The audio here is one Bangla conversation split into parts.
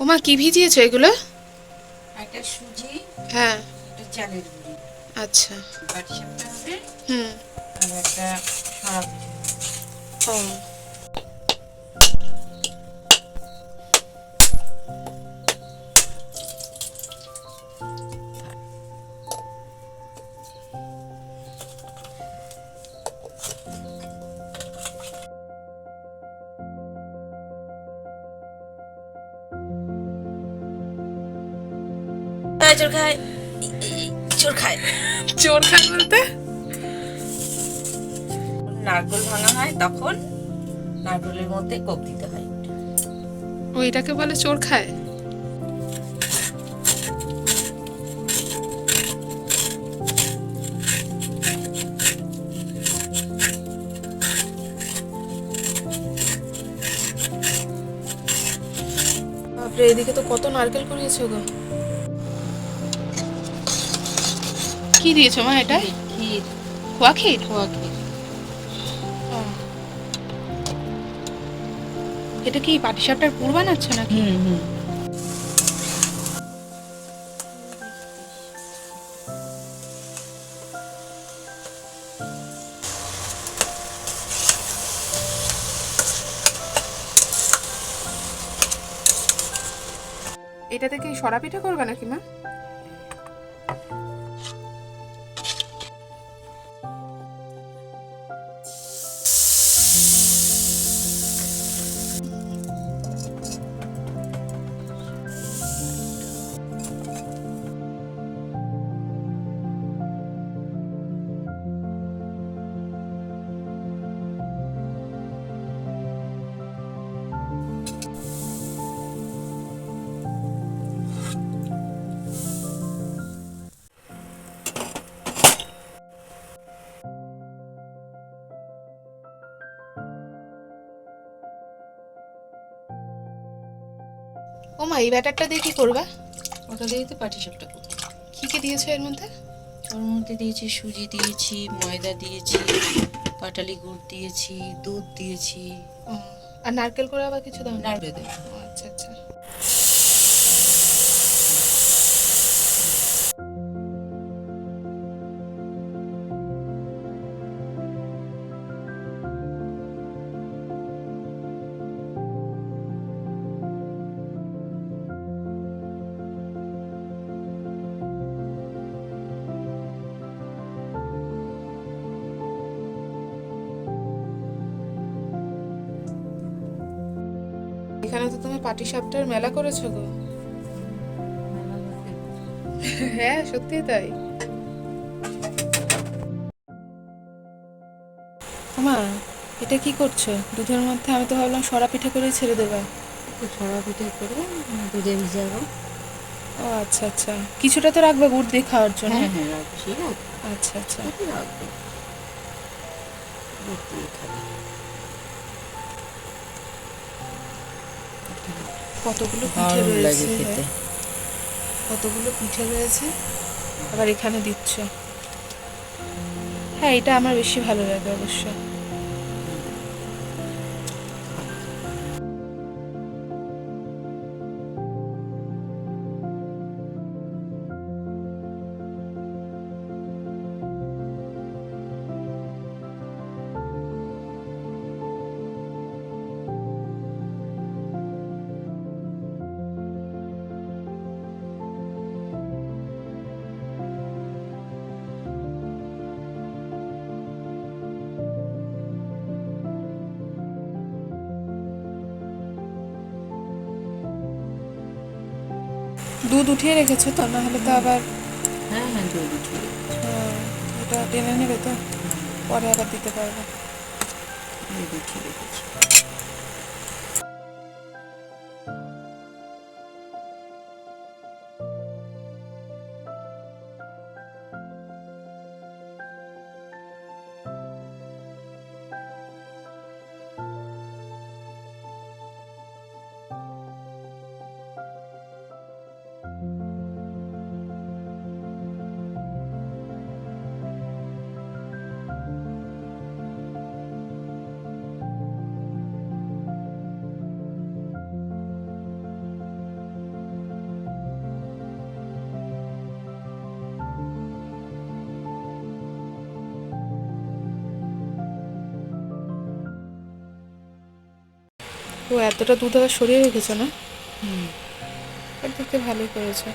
ওমা কি ভিজিয়েছো এগুলো? একটা সুজি হ্যাঁ। একটা চালের গুঁড়ি। আচ্ছা। পাটিসাপটা হবে। হুম। আর একটা সরা ও। চোর খায়। চোর খায়। চোর খান বলতে? নারকল ভাঙা হয় তখন নারকলের মধ্যে কোপ দিতে হয়। ওইটাকে বলে চোর খায়? বাপরে এদিকে তো কত নারকেল করিয়েছো গো। কি দিয়েছ মা এটা? ক্ষীর। খোয়া ক্ষীর? খোয়া ক্ষীর। এটা কি পাটিসাপটার পুর বানাচ্ছ নাকি? হুম হুম। এটাতে কি সরা পিঠা করবে নাকি মা? ও মা এই ব্যাটারটা দিয়ে কি করবা? ওটা দিয়ে তো পাটিসাপটা করব। কি কি দিয়েছ এর মধ্যে? ওর মধ্যে দিয়েছি সুজি দিয়েছি ময়দা দিয়েছি পাটালি গুড় দিয়েছি দুধ দিয়েছি। আর নারকেল করে আবার কিছু দাও নারকেল দেবো এখানে তো তুমি পাটি সাপটার মেলা করেছ গো। হ্যাঁ সত্যি তাই। মা এটা কি করছ? দুধের মধ্যে আমি তো ভাবলাম সরা পিঠা করে ছেড়ে দেবা। একটু ছড়া পিঠে করে দুধে ভিজাবো ও আচ্ছা আচ্ছা। কিছুটা তো রাখবে গুড় দিয়ে খাওয়ার জন্য। হ্যাঁ হ্যাঁ রাখছি আচ্ছা আচ্ছা। রাখব। দুধ দিয়ে খাবে। কতগুলো পিঠে রয়েছে। কতগুলো পিঠে রয়েছে? আবার এখানে দিচ্ছে। হ্যাঁ এটা আমার বেশি ভালো লাগে অবশ্য দুধ উঠিয়ে রেখেছো তো? না হলে তো আবার হ্যাঁ হ্যাঁ দুধ উঠিয়ে হ্যাঁ, এটা টেনে নেবে তো? পরে আবার দিতে পারবে। দুধ উঠিয়ে রেখেছি। ও এতটা দুধ আবার সরিয়ে রেখেছো না? হুম দেখতে ভালোই করেছে।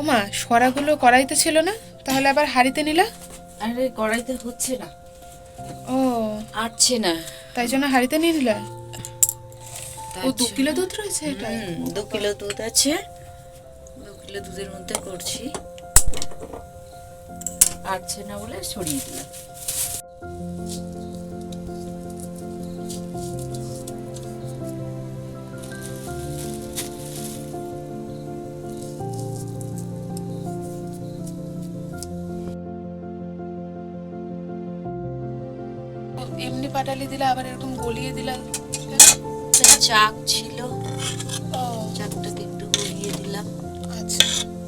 ওমা সরাগুলো কড়াইতে ছিল না? তাহলে আবার হাঁড়িতে নিলা? আরে কড়াইতে হচ্ছে না। ও। আটছে না। তাই জন্য হাঁড়িতে নিয়ে নিলা? ও দু কিলো দুধ রয়েছে এটা? দু কিলো দুধ আছে। দু কিলো দুধের মধ্যে করছি। আটছে না বলে সরিয়ে দিলাম। পাটালি দিলা আবার এরকম গলিয়ে দিলা একটা চাক ছিল। ও। চাকটাকে একটু গলিয়ে দিলাম। আচ্ছা।